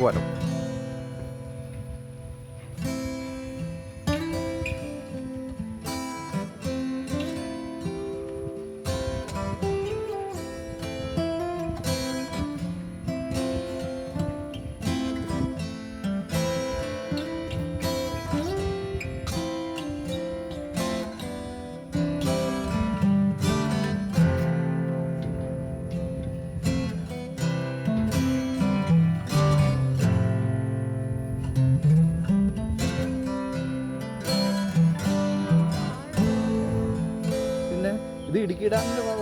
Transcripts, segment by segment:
Bueno, Didn't know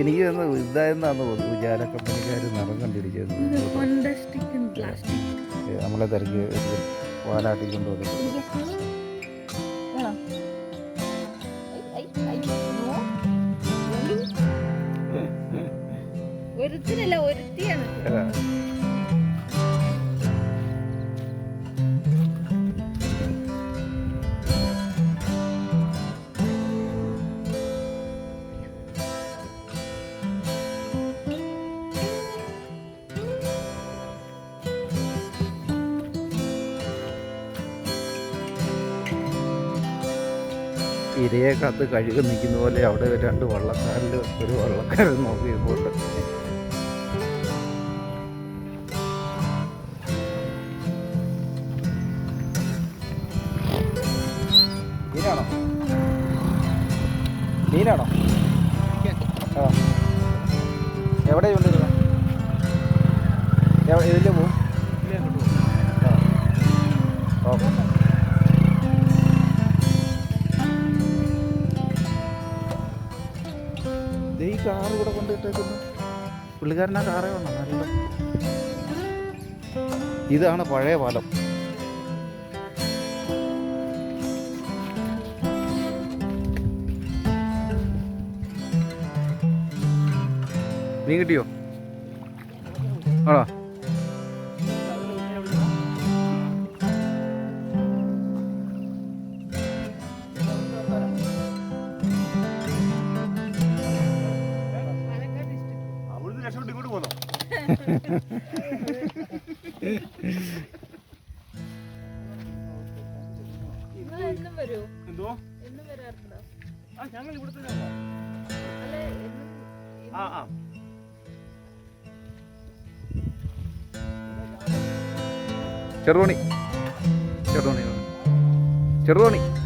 എനിക്ക് തോന്നുന്നു ഇതായെന്നാന്ന് തോന്നുന്നു. ഉജാല കമ്പനിക്കാർ നിറം കണ്ടിരിക്കുന്നത്. നമ്മളെ തിരക്ക് വാലാട്ടി കൊണ്ടുവന്നിട്ട് ഒരുത്തിനല്ല ഒരുത്തിയാണ്. ഇരയെ കാത്ത് കഴുക നിൽക്കുന്ന പോലെ അവിടെ രണ്ട് വള്ളക്കാരിൽ ഒരു വള്ളക്കാരൻ നോക്കി ഇരിപ്പുണ്ട്. മീനാണോ? മീനാണോ? എവിടെ കൊണ്ടിരുന്നത് ഇതിലെ പോവും? ഓക്കെ. കാർ ഇവിടെ കൊണ്ടിട്ടേക്കുന്നു പുള്ളിക്കാരൻ ആ കാറേ വേണം നല്ല ഇതാണ് പഴയ പാലം. നീ കിട്ടിയോ? ആണോ? എന്തോ? ആ ആ ആ. ചെറുതോണി. ചെറുതോണി. ചെറുതോണി.